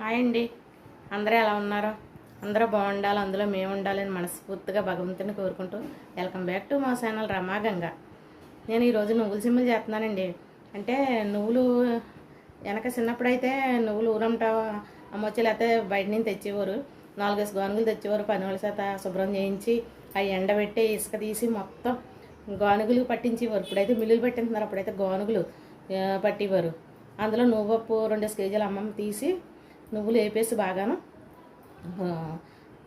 Hi అండి అందరూ ఎలా ఉన్నారో? అందరూ బాగుండాలి అందులో మేము ఉండాలని మనస్ఫూర్తిగా భగవంతుని కోరుకుంటూ వెల్కమ్ బ్యాక్ టు మా ఛానల్ రమాగంగా నేను ఈరోజు నువ్వుల సిమ్ములు చేస్తున్నానండి. అంటే నువ్వులు వెనక చిన్నప్పుడైతే నువ్వులు ఊరంట అమ్మొచ్చి లేకపోతే బయట నుంచి తెచ్చేవారు. నాలుగేసి గానుగులు తెచ్చేవారు పని వాళ్ళ చేత శుభ్రం చేయించి అవి ఎండబెట్టి ఇసుక తీసి మొత్తం గానుగులు పట్టించేవారు. ఇప్పుడైతే మిల్లులు పెట్టింటున్నారు అప్పుడైతే గానుగులు పట్టేవారు. అందులో నువ్వు పప్పు రెండు కేజీలు అమ్మమ్మ తీసి నువ్వులు వేపేసి బాగాను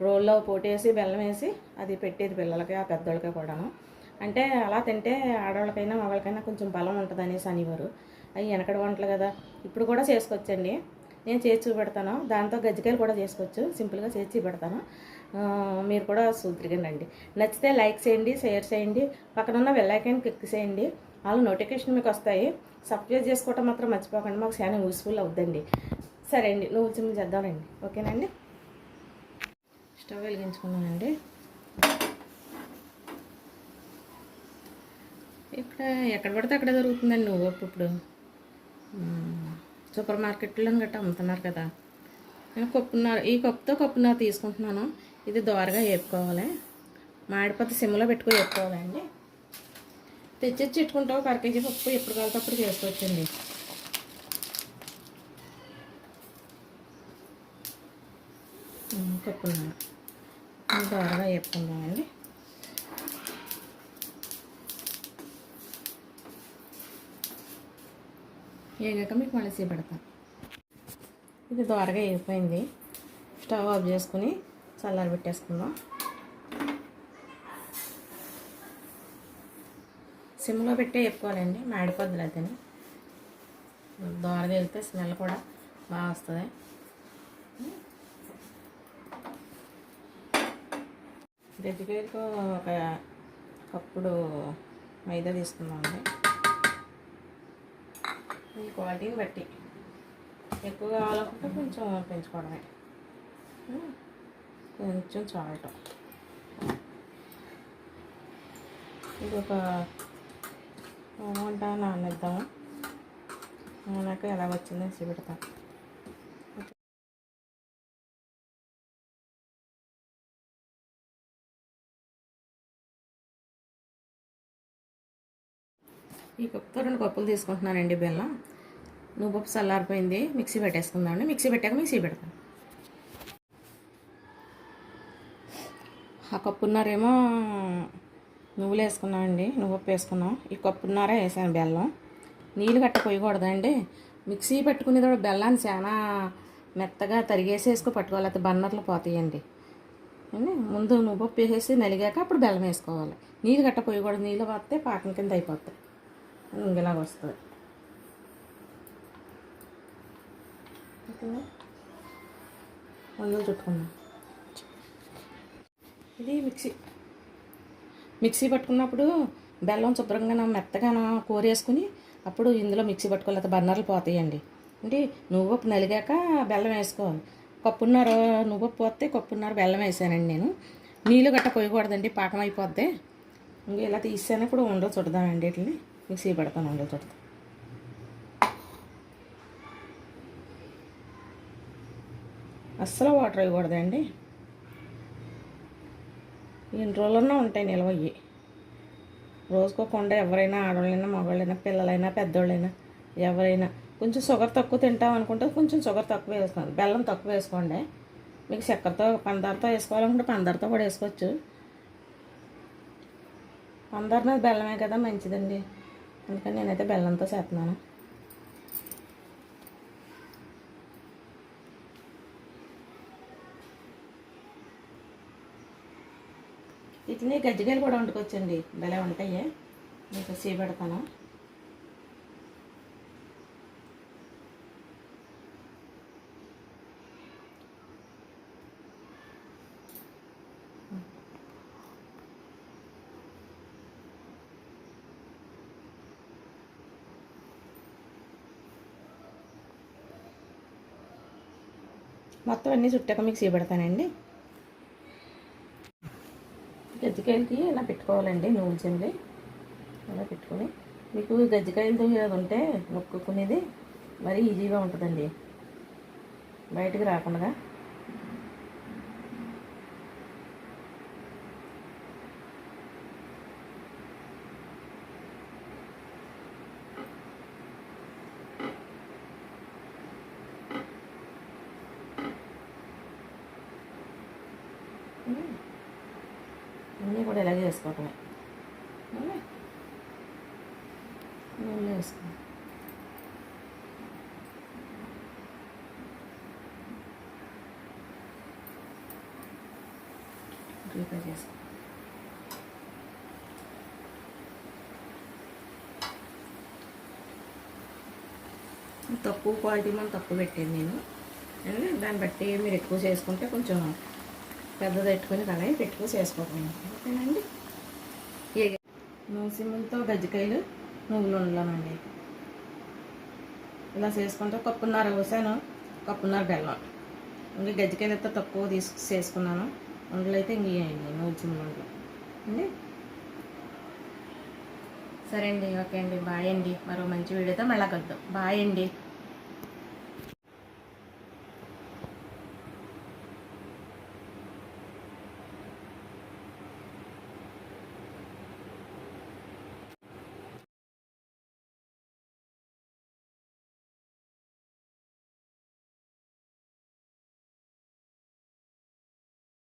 రోల్లో పోటేసి బెల్లం వేసి అది పెట్టేది పిల్లలకి ఆ పెద్దోళ్ళకి కూడాను. అంటే అలా తింటే ఆడవాళ్ళకైనా మగవాళ్ళకైనా కొంచెం బలం ఉంటుంది అనేసి అనేవారు. అవి వెనకడ వంటలు కదా. ఇప్పుడు కూడా చేసుకోవచ్చండి. నేను చేసి చూపెడతాను. దాంతో గజ్జికాయలు కూడా చేసుకోవచ్చు. సింపుల్గా చేసి చూపెడతాను. మీరు కూడా సూత్రిగానండి నచ్చితే లైక్ చేయండి షేర్ చేయండి. పక్కన ఉన్న వెల్లైకాన్ని క్లిక్ చేయండి. వాళ్ళు నోటిఫికేషన్ మీకు వస్తాయి. సబ్స్క్రైబ్ చేసుకోవటం మాత్రం మర్చిపోకండి. మాకు చాలా యూస్ఫుల్ అవుద్దండి. సరే అండి నువ్వు చిమ్మ చేద్దామండి ఓకేనండి స్టవ్ వెలిగించుకున్నానండి. ఇక్కడ ఎక్కడ పడితే అక్కడ దొరుకుతుందండి నువ్వు ఇప్పుడు. సూపర్ మార్కెట్లో గట్రా అమ్ముతున్నారు కదా. నేను కప్పున్నర ఈ కప్పుతో కప్పున్నర తీసుకుంటున్నాను. ఇది దోరగా వేపుకోవాలి మాడిపోతే సిమ్లో పెట్టుకుని వేపుకోవాలండి తెచ్చి పెట్టుకుంటావు ఒక అర కేజీ పప్పు ఎప్పుడు కావాలితే అప్పుడు చేసుకోవచ్చండి. మ్మ్, కప్పున్నర చెప్పుకుందామండి వేగాక మీకు మళ్ళీ పెడతాను ఇది దోరగా వేగిపోయింది స్టవ్ ఆఫ్ చేసుకుని చల్లారి పెట్టేసుకుందాం. సిమ్లో పెట్టే వేపుకోవాలండి మాడిపోద్దులు అతని దోరగా వెళ్తే స్మెల్ కూడా బాగా వస్తుంది. గజ్జికాయలకు ఒక కప్పుడు మైదా తీసుకుందామండి. ఈ క్వాలిటీని బట్టి. ఎక్కువ కావాలనుకుంటే కొంచెం పెంచుకోవడమే. కొంచెం సాల్ట్ ఇది ఒక గంట నానేద్దాము నాకు ఎలా వచ్చిందో చూపెడతాను ఈ కప్పుతో రెండు కప్పులు తీసుకుంటున్నానండి బెల్లం. నువ్వు పప్పు చల్లారిపోయింది మిక్సీ పెట్టేసుకుందామండి మిక్సీ పెట్టాక మిక్సీ పెడతాం. ఆ కప్పున్నారేమో నువ్వులు వేసుకున్నామండి నువ్వు పప్పు వేసుకున్నాం ఈ కప్పున్నారే వేసాను బెల్లం. నీళ్ళు గట్ట పోయకూడదండి. మిక్సీ పెట్టుకునేది కూడా బెల్లాన్ని చాలా మెత్తగా తరిగేసి వేసుకో పట్టుకోవాలి. అయితే బన్నర్లు పోతాయండి. ముందు నువ్వు పప్పు వేసేసి నలిగాక అప్పుడు బెల్లం వేసుకోవాలి. నీళ్ళు గట్ట పోయకూడదు. నీళ్ళు పోతే పాకం కింద అయిపోతాయి. ఇంకెలాగ వస్తుంది ఓకేనా వందలు చుట్టుకుందాం. ఇది మిక్సీ. మిక్సీ పట్టుకున్నప్పుడు బెల్లం శుభ్రంగా మెత్తగా కోరేసుకుని అప్పుడు ఇందులో మిక్సీ పట్టుకోలేక బర్నర్లు పోతాయండి. అంటే నువ్వప్పు నలిగాక బెల్లం వేసుకోవాలి. కప్పున్నర నువ్వప్పు పోతే కప్పున్నర బెల్లం వేసానండి నేను. నీళ్ళు గట్ట పోయకూడదండి పాకం అయిపోద్ది. ఇంకా ఇలా తీసాను ఇప్పుడు ఉండదు చూడదామండి వీటిని. మిక్సీ పెడతాను ఉండలు చుడతాను అస్సలు వాటర్ ఇవ్వకూడదండి. ఎన్ని రోజులన్నా ఉంటాయి నిలవయ్యి రోజుకోకుండా ఎవరైనా ఆడవాళ్ళైనా మగవాళ్ళైనా పిల్లలైనా పెద్దోళ్ళైనా ఎవరైనా కొంచెం షుగర్ తక్కువ తింటాం అనుకుంటే కొంచెం షుగర్ తక్కువ వేసుకోండి బెల్లం తక్కువ వేసుకోండి. మీకు చక్కెరతో పందారతో వేసుకోవాలనుకుంటే పందారతో కూడా వేసుకోవచ్చు. పందార మీద బెల్లమే కదా మంచిదండి. అందుకని నేనైతే బెల్లంతో చేస్తున్నాను. ఇట్లనే గజ్జికాయలు కూడా వండుకోవచ్చండి. భలే ఉంటాయి మీకు చేపెడతాను మొత్తం అన్నీ చుట్టాక మీకు చేపెడతానండి. గజ్జికాయలకి ఇలా పెట్టుకోవాలండి నూనె చెంది. ఇలా పెట్టుకొని. మీకు గజ్జికాయలతో అది ఉంటే నొక్కుకునేది మరీ ఈజీగా ఉంటుందండి. బయటకు రాకుండా. అన్నీ కూడా ఇలాగే వేసుకోవటమే. నీళ్ళు వేసుకో. ప్రిపేర్ చేసుకో తక్కువ క్వాలిటీ మనం తక్కువ పెట్టాను నేను. దాన్ని బట్టి మీరు ఎక్కువ చేసుకుంటే కొంచెం పెద్దది పెట్టుకుని కళాయి పెట్టుకుని చేసుకోకండి ఓకేనండి? ఏ నూసిములతో గజ్జికాయలు నువ్వులు ఉండలేమండి ఇలా చేసుకుంటే కప్పున్నర వేసాను కప్పున్నర బెల్లం. ఇంకా గజ్జికాయలు అయితే తక్కువ తీసు చేసుకున్నాను. ఉండలు అయితే ఇంకేయండి ఇవ్వండి ఉండలు అండి? సరే అండి ఓకే అండి బాయ్ అండి. మరో మంచి వీడియోతో మళ్ళా కలుద్దాం. బాయ్ అండి.